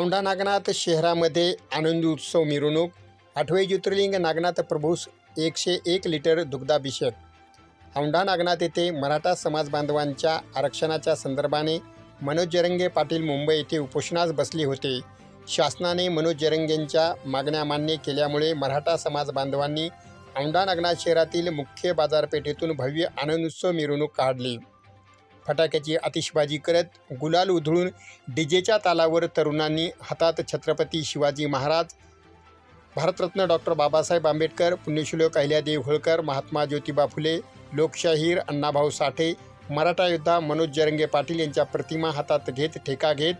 औंढा नागनाथ शहरामध्ये आनंदी उत्सव मिरवणूक आठवे ज्योतिर्लिंग नागनाथ प्रभूस एकशे एक लिटर दुग्धाभिषेक. औंढा नागनाथ येथे मराठा समाज बांधवांच्या आरक्षणाच्या संदर्भाने मनोज जरंगे पाटील मुंबई येथे उपोषणास बसले होते. शासनाने मनोज जरंगेंच्या मागण्या मान्य केल्यामुळे मराठा समाज बांधवांनी औंढा नागनाथ शहरातील मुख्य बाजारपेठेतून भव्य आनंदोत्सव मिरवणूक काढली. फटाक्याची आतिषबाजी करत गुलाल उधळून डीजेच्या तालावर तरुणांनी हातात छत्रपती शिवाजी महाराज भारतरत्न डॉक्टर बाबासाहेब आंबेडकर पुण्यश्लोक अहिल्यादेवी होळकर महात्मा ज्योतिबा फुले लोकशाहीर अण्णाभाऊ साठे मराठा योद्धा मनोज जरंगे पाटील यांच्या प्रतिमा हातात घेत ठेका घेत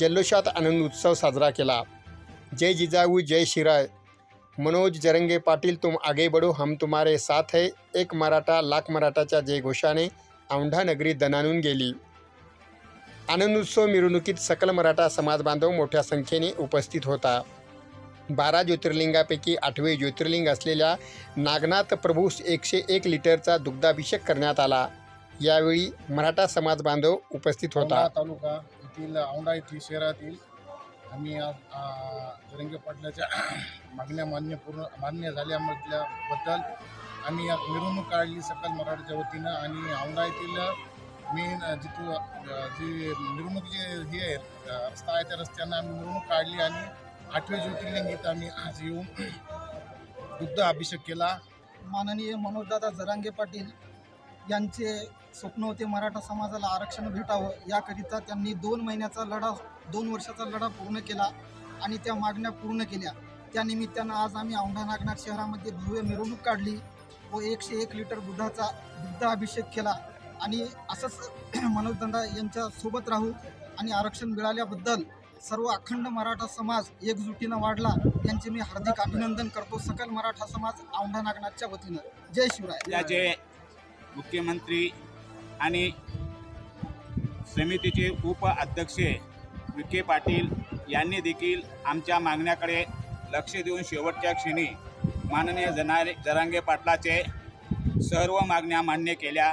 जल्लोषात आनंद उत्सव साजरा केला. जय जिजाऊ जय शिराय. मनोज जरंगे पाटील तुम आगे बढो हम तुम्हारे साथ है. एक मराठा लाख मराठाच्या जय घोषाने औंढा नगरी दणानून गेली. आनंदोत्सव मिरवणुकीत सकल मराठा समाज बांधव मोठ्या संख्येने उपस्थित होता. बारा ज्योतिर्लिंगापैकी आठवे ज्योतिर्लिंग असलेल्या नागनाथ प्रभूस एकशे एक लिटरचा दुग्धाभिषेक करण्यात आला. यावेळी मराठा समाज बांधव उपस्थित होता. तालुका येथील औंढा येथील शहरातील आम्ही आज जरंगे पाटलाच्या मागण्या मान्य पूर्ण मान्य झाल्यामधल्याबद्दल आम्ही मिरवणूक काढली सकल मराठीच्या वतीनं आणि औंढा येथील मेन जिथं जी मिरवणूक जे हे आहे रस्ता आहे त्या रस्त्यानं आम्ही मिरवणूक काढली आणि आठवे ज्योतिर्लिंग इथं आम्ही आज येऊन दुग्ध अभिषेक केला. माननीय मनोजदादा जरांगे पाटील यांचे स्वप्न होते मराठा समाजाला आरक्षण भेटावं. याकरिता त्यांनी दोन महिन्याचा लढा दोन वर्षाचा लढा पूर्ण केला आणि त्या मागण्या पूर्ण केल्या. त्यानिमित्तानं आज आम्ही औंढा नागनाथ शहरामध्ये भव्य मिरवणूक काढली. व एकशे एक लिटर दुधाचा दुग्धाभिषेक केला आणि असंच मनोजदादा यांच्या सोबत राहू आणि आरक्षण मिळाल्याबद्दल सर्व अखंड मराठा समाज एकजुटीनं वाढला. यांचे मी हार्दिक अभिनंदन करतो. सकल मराठा समाज औंढा नागनाथच्या वतीनं. जय शिवराय. जय मुख्यमंत्री आणि समितीचे उपअध्यक्ष विखे पाटील यांनी देखील आमच्या मागण्याकडे लक्ष देऊन शेवटच्या क्षणी माननीय जनारे जरांगे पाटलाचे सर्व मागण्या मान्य केल्या.